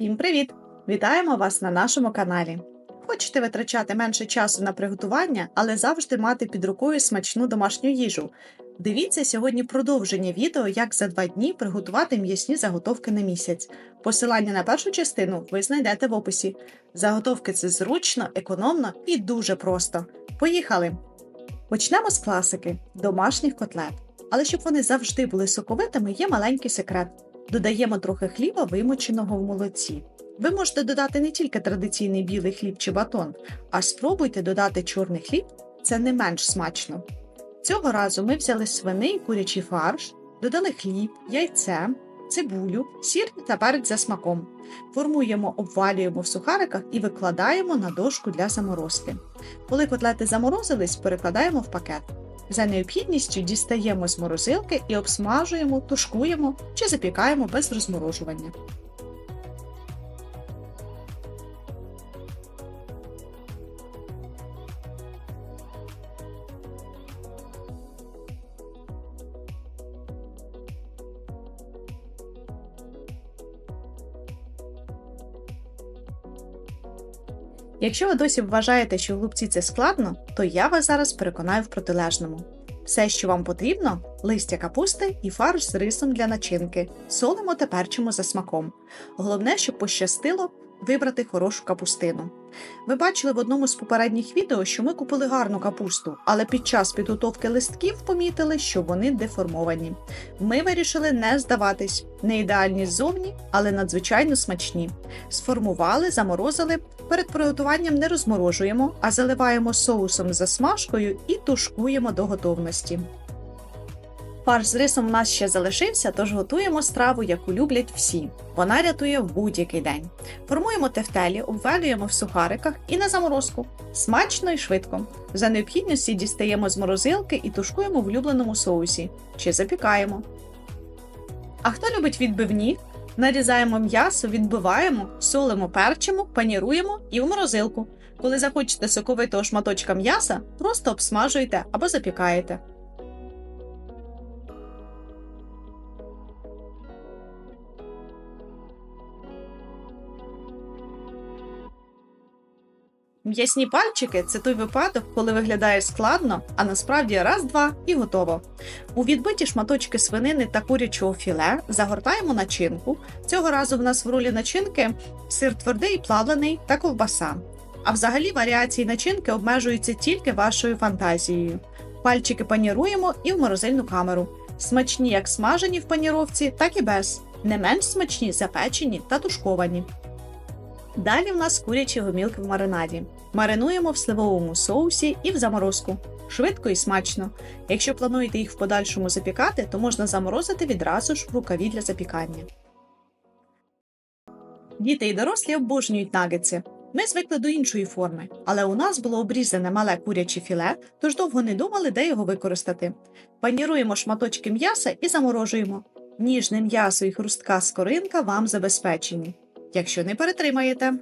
Всім привіт! Вітаємо вас на нашому каналі. Хочете витрачати менше часу на приготування, але завжди мати під рукою смачну домашню їжу. Дивіться сьогодні продовження відео, як за два дні приготувати м'ясні заготовки на місяць. Посилання на першу частину ви знайдете в описі. Заготовки це зручно, економно і дуже просто. Поїхали! Почнемо з класики домашніх котлет. Але щоб вони завжди були соковитими, є маленький секрет. Додаємо трохи хліба, вимоченого в молоці. Ви можете додати не тільки традиційний білий хліб чи батон, а спробуйте додати чорний хліб, це не менш смачно. Цього разу ми взяли свиний курячий фарш, додали хліб, яйце, цибулю, сір та перець за смаком. Формуємо, обвалюємо в сухариках і викладаємо на дошку для заморозки. Коли котлети заморозились, перекладаємо в пакет. За необхідністю дістаємо з морозилки і обсмажуємо, тушкуємо чи запікаємо без розморожування. Якщо ви досі вважаєте, що голубці це складно, то я вас зараз переконаю в протилежному. Все, що вам потрібно, листя капусти і фарш з рисом для начинки, солимо та перчимо за смаком. Головне, щоб пощастило вибрати хорошу капустину. Ви бачили в одному з попередніх відео, що ми купили гарну капусту, але під час підготовки листків помітили, що вони деформовані. Ми вирішили не здаватись, не ідеальні ззовні, але надзвичайно смачні. Сформували, заморозили. Перед приготуванням не розморожуємо, а заливаємо соусом з засмажкою і тушкуємо до готовності. Фарш з рисом у нас ще залишився, тож готуємо страву, яку люблять всі. Вона рятує в будь-який день. Формуємо тефтелі, обвалюємо в сухариках і на заморозку. Смачно і швидко. За необхідності дістаємо з морозилки і тушкуємо в улюбленому соусі чи запікаємо. А хто любить відбивні? Нарізаємо м'ясо, відбиваємо, солимо, перчимо, паніруємо і в морозилку. Коли захочете соковитого шматочка м'яса, просто обсмажуєте або запікаєте. М'ясні пальчики це той випадок, коли виглядає складно, а насправді раз-два і готово. У відбиті шматочки свинини та курячого філе загортаємо начинку. Цього разу в нас в ролі начинки сир твердий, плавлений та ковбаса. А взагалі варіації начинки обмежуються тільки вашою фантазією. Пальчики паніруємо і в морозильну камеру. Смачні як смажені в паніровці, так і без. Не менш смачні запечені та тушковані. Далі в нас курячі гомілки в маринаді. Маринуємо в сливовому соусі і в заморозку. Швидко і смачно. Якщо плануєте їх в подальшому запікати, то можна заморозити відразу ж в рукаві для запікання. Діти і дорослі обожнюють нагетси. Ми звикли до іншої форми, але у нас було обрізане мале куряче філе, тож довго не думали, де його використати. Паніруємо шматочки м'яса і заморожуємо. Ніжне м'ясо і хрустка скоринка вам забезпечені якщо не перетримаєте.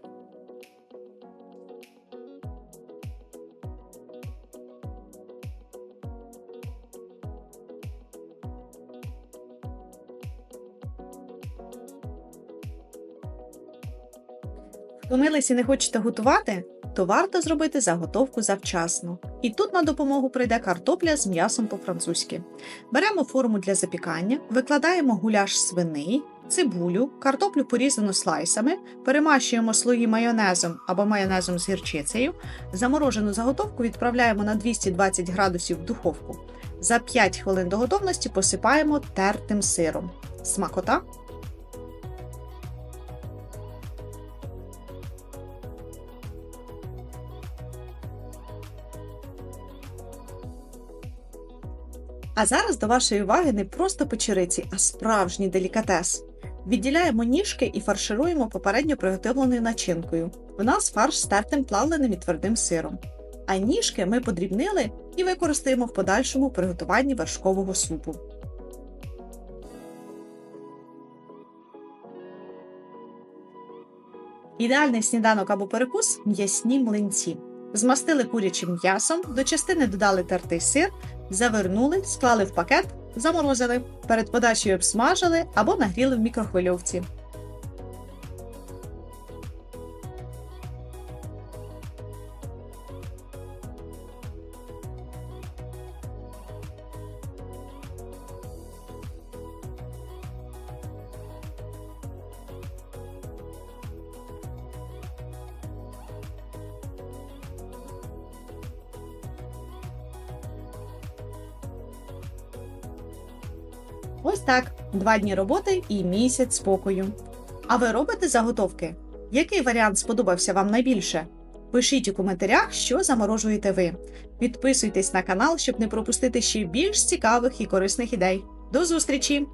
Втомились і не хочете готувати, то варто зробити заготовку завчасно. І тут на допомогу прийде картопля з м'ясом по-французьки. Беремо форму для запікання, викладаємо гуляш свиний, цибулю, картоплю порізану слайсами, перемащуємо слої майонезом або майонезом з гірчицею. Заморожену заготовку відправляємо на 220 градусів в духовку. За 5 хвилин до готовності посипаємо тертим сиром. Смакота. А зараз до вашої уваги не просто печериці, а справжній делікатес. Відділяємо ніжки і фаршируємо попередньо приготовленою начинкою. У нас фарш з тертим плавленим і твердим сиром. А ніжки ми подрібнили і використаємо в подальшому приготуванні вершкового супу. Ідеальний сніданок або перекус м'ясні млинці. Змастили курячим м'ясом, до частини додали тертий сир, завернули, склали в пакет, заморозили, перед подачею обсмажили або нагріли в мікрохвильовці. Ось так: два дні роботи і місяць спокою. А ви робите заготовки? Який варіант сподобався вам найбільше? Пишіть у коментарях, що заморожуєте ви. Підписуйтесь на канал, щоб не пропустити ще більш цікавих і корисних ідей. До зустрічі!